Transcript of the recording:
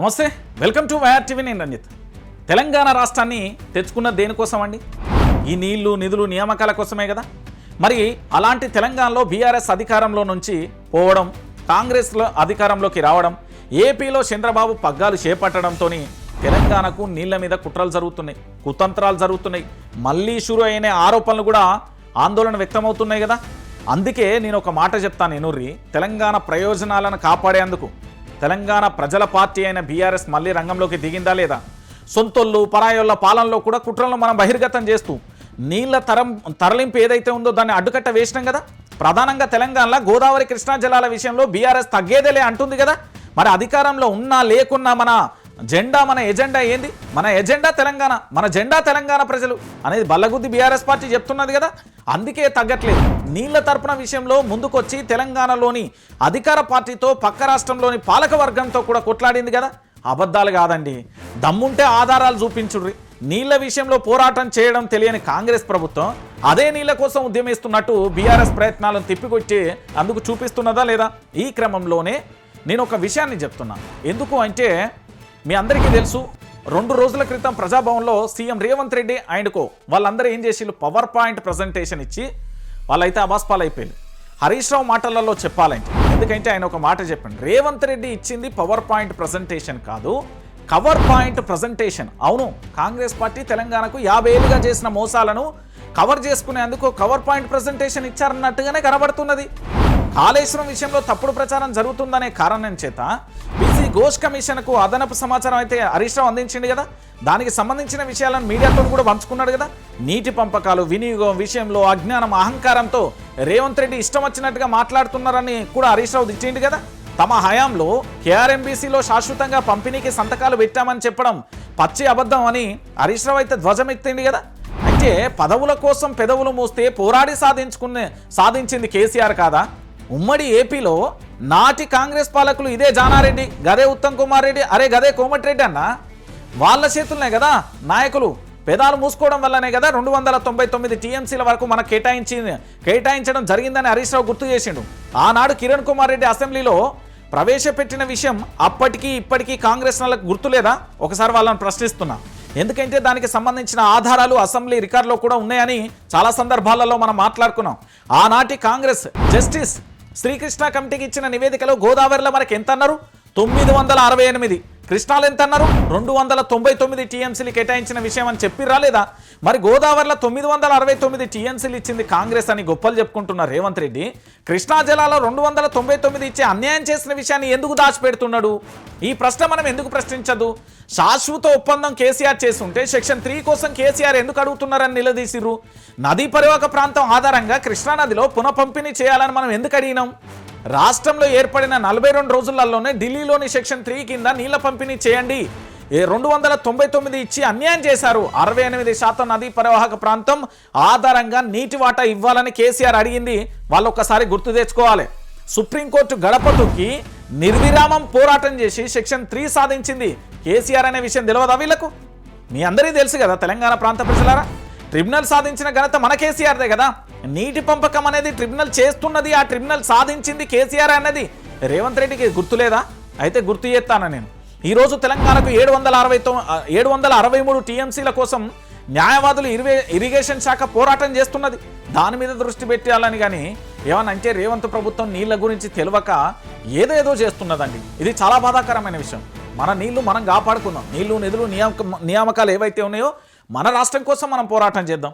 నమస్తే welcome to YR TV నేను రంజిత్. తెలంగాణ రాష్ట్రాన్ని తెచ్చుకున్న దేనికోసం అండి ఈ నీళ్ళు నిధులు నియామకాల కోసమే కదా? మరి అలాంటి తెలంగాణలో బీఆర్ఎస్ అధికారంలో నుంచి పోవడం కాంగ్రెస్లో అధికారంలోకి రావడం ఏపీలో చంద్రబాబు పగ్గాలు చేపట్టడంతో తెలంగాణకు నీళ్ళ మీద కుట్రలు జరుగుతున్నాయి కుతంత్రాలు జరుగుతున్నాయి. మళ్ళీ షురు అయిన ఆరోపణలు కూడా ఆందోళన వ్యక్తమవుతున్నాయి కదా? అందుకే నేను ఒక మాట చెప్తాను ఎనుర్రి. తెలంగాణ ప్రయోజనాలను కాపాడేందుకు తెలంగాణ ప్రజల పార్టీ అయిన బీఆర్ఎస్ మళ్ళీ రంగంలోకి దిగిందా లేదా? సొంతొల్లు పరాయోళ్ళ పాలనలో కూడా కుట్రలను మనం బహిర్గతం చేస్తూ నీళ్ళ తరం తరలింపు ఏదైతే ఉందో దాన్ని అడ్డుకట్ట వేసినాం కదా? ప్రధానంగా తెలంగాణలో గోదావరి కృష్ణా జలాల విషయంలో బీఆర్ఎస్ తగ్గేదేలే అంటుంది కదా? మరి అధికారంలో ఉన్నా లేకున్నా మన జెండా మన ఎజెండా ఏంది? మన ఎజెండా తెలంగాణ మన జెండా తెలంగాణ ప్రజలు అనేది బల్లగుద్ది బీఆర్ఎస్ పార్టీ చెప్తున్నది కదా? అందుకే తగ్గట్లేదు. నీళ్ళ తరపున విషయంలో ముందుకొచ్చి తెలంగాణలోని అధికార పార్టీతో పక్క రాష్ట్రంలోని పాలకవర్గంతో కూడా కొట్లాడింది కదా? అబద్ధాలు కాదండి. దమ్ముంటే ఆధారాలు చూపించుడ్రి నీళ్ళ విషయంలో పోరాటం చేయడం తెలియని కాంగ్రెస్ ప్రభుత్వం అదే నీళ్ళ కోసం ఉద్యమిస్తున్నట్టు బీఆర్ఎస్ ప్రయత్నాలను తిప్పికొచ్చి అందుకు చూపిస్తున్నదా లేదా? ఈ క్రమంలోనే నేను ఒక విషయాన్ని చెప్తున్నాను ఎందుకు అంటే మీ అందరికీ తెలుసు రెండు రోజుల క్రితం ప్రజాభవన్లో సీఎం రేవంత్ రెడ్డి ఆయనకు వాళ్ళందరూ ఏం చేసిళ్ళు? పవర్ పాయింట్ ప్రజెంటేషన్ ఇచ్చి వాళ్ళైతే అబాస్పాలు అయిపోయారు హరీష్ రావు మాటలలో చెప్పాలంటే ఎందుకంటే ఆయన ఒక మాట చెప్పండి రేవంత్ రెడ్డి ఇచ్చింది పవర్ పాయింట్ ప్రజెంటేషన్ కాదు కవర్ పాయింట్ ప్రజెంటేషన్. అవును కాంగ్రెస్ పార్టీ తెలంగాణకు యాభై ఏళ్ళుగా చేసిన మోసాలను కవర్ చేసుకునేందుకు కవర్ పాయింట్ ప్రజెంటేషన్ ఇచ్చారన్నట్టుగానే కనబడుతున్నది. కాళేశ్వరం విషయంలో తప్పుడు ప్రచారం జరుగుతుందనే కారణం చేత బీసీ ఘోష్ కమిషన్కు అదనపు సమాచారం అయితే హరీష్ రావు అందించింది కదా? దానికి సంబంధించిన విషయాలను మీడియాతో కూడా పంచుకున్నాడు కదా? నీటి పంపకాలు వినియోగం విషయంలో అజ్ఞానం అహంకారంతో రేవంత్ రెడ్డి ఇష్టం వచ్చినట్టుగా మాట్లాడుతున్నారని కూడా హరీష్ రావు ఇచ్చింది కదా? తమ హయాంలో కేఆర్ఎంబీసీలో శాశ్వతంగా పంపిణీకి సంతకాలు పెట్టామని చెప్పడం పచ్చి అబద్ధం అని హరీష్ రావు అయితే ధ్వజమెత్తింది కదా? అయితే పదవుల కోసం పెదవులు మోస్తే పోరాడి సాధించుకునే సాధించింది కేసీఆర్ కాదా? ఉమ్మడి ఏపీలో నాటి కాంగ్రెస్ పాలకులు ఇదే జానారెడ్డి గదే ఉత్తమ్ కుమార్ రెడ్డి అరే గదే కోమటిరెడ్డి అన్న? వాళ్ళ చేతులనే కదా నాయకులు పెదాలు మూసుకోవడం వల్లనే కదా రెండు వందల తొంభై తొమ్మిది టీఎంసీల వరకు మనకు కేటాయించి కేటాయించడం జరిగిందని హరీష్ రావు గుర్తు చేసిండు. ఆనాడు కిరణ్ కుమార్ రెడ్డి అసెంబ్లీలో ప్రవేశపెట్టిన విషయం అప్పటికి ఇప్పటికీ కాంగ్రెస్ వాళ్ళకి గుర్తులేదా? ఒకసారి వాళ్ళని ప్రశ్నిస్తున్నా. ఎందుకంటే దానికి సంబంధించిన ఆధారాలు అసెంబ్లీ రికార్డులో కూడా ఉన్నాయని చాలా సందర్భాలలో మనం మాట్లాడుకున్నాం. ఆనాటి కాంగ్రెస్ జస్టిస్ శ్రీకృష్ణ కమిటీకి ఇచ్చిన నివేదికలో గోదావరిలో మనకి ఎంత అన్నారు తొమ్మిది వందల అరవై ఎనిమిది. కృష్ణాలు ఎంత అన్నారు రెండు వందల తొంభై తొమ్మిది టీఎంసీలు కేటాయించిన విషయం అని చెప్పి రాలేదా మరి గోదావరిలో తొమ్మిది వందల అరవై తొమ్మిది టీఎంసీలు ఇచ్చింది కాంగ్రెస్ అని గొప్పలు చెప్పుకుంటున్న రేవంత్ రెడ్డి కృష్ణా జలాలో రెండు వందల తొంభై తొమ్మిది ఇచ్చే అన్యాయం చేసిన విషయాన్ని ఎందుకు దాచిపెడుతున్నాడు? ఈ ప్రశ్న మనం ఎందుకు ప్రశ్నించదు? శాశ్వత ఒప్పందం కేసీఆర్ చేస్తుంటే సెక్షన్ త్రీ కోసం కేసీఆర్ ఎందుకు అడుగుతున్నారని నిలదీసిర్రు? నదీ పరివాహక ప్రాంతం ఆధారంగా కృష్ణానదిలో పునఃపంపిణీ చేయాలని మనం ఎందుకు అడిగినాం? రాష్ట్రంలో ఏర్పడిన నలభై రెండు రోజులలోనే ఢిల్లీలోని సెక్షన్ త్రీ కింద నీళ్ళ పంపిణీ చేయండి. ఏ రెండు వందల తొంభై తొమ్మిది ఇచ్చి అన్యాయం చేశారు. అరవై ఎనిమిది శాతం నదీ పరివాహక ప్రాంతం ఆధారంగా నీటి వాటా ఇవ్వాలని కేసీఆర్ అడిగింది. వాళ్ళు ఒక్కసారి గుర్తు తెచ్చుకోవాలి. సుప్రీంకోర్టు గడపటుకి నిర్విరామం పోరాటం చేసి సెక్షన్ త్రీ సాధించింది. కేసీఆర్ అనే విషయం తెలియదా వీళ్ళకు? మీ అందరికీ తెలుసు కదా తెలంగాణ ప్రాంత ప్రజలారా? ట్రిబ్యునల్ సాధించిన ఘనత మన కేసీఆర్దే కదా. నీటి పంపకం అనేది ట్రిబ్యునల్ చేస్తున్నది ఆ ట్రిబ్యునల్ సాధించింది కేసీఆర్ అనేది రేవంత్ రెడ్డికి గుర్తులేదా? అయితే గుర్తు చేస్తాను నేను. ఈరోజు తెలంగాణకు ఏడు వందల అరవై ఏడు వందల అరవై మూడు టీఎంసీల కోసం న్యాయవాదులు ఇరివే ఇరిగేషన్ శాఖ పోరాటం చేస్తున్నది. దాని మీద దృష్టి పెట్టాలని కానీ ఏమనంటే రేవంత్ ప్రభుత్వం నీళ్ళ గురించి తెలియక ఏదేదో చేస్తున్నదండి. ఇది చాలా బాధాకరమైన విషయం. మన నీళ్ళు మనం కాపాడుకుందాం నీళ్ళు నిధులు నియామక నియామకాలు ఏవైతే ఉన్నాయో మన రాష్ట్రం కోసం మనం పోరాటం చేద్దాం.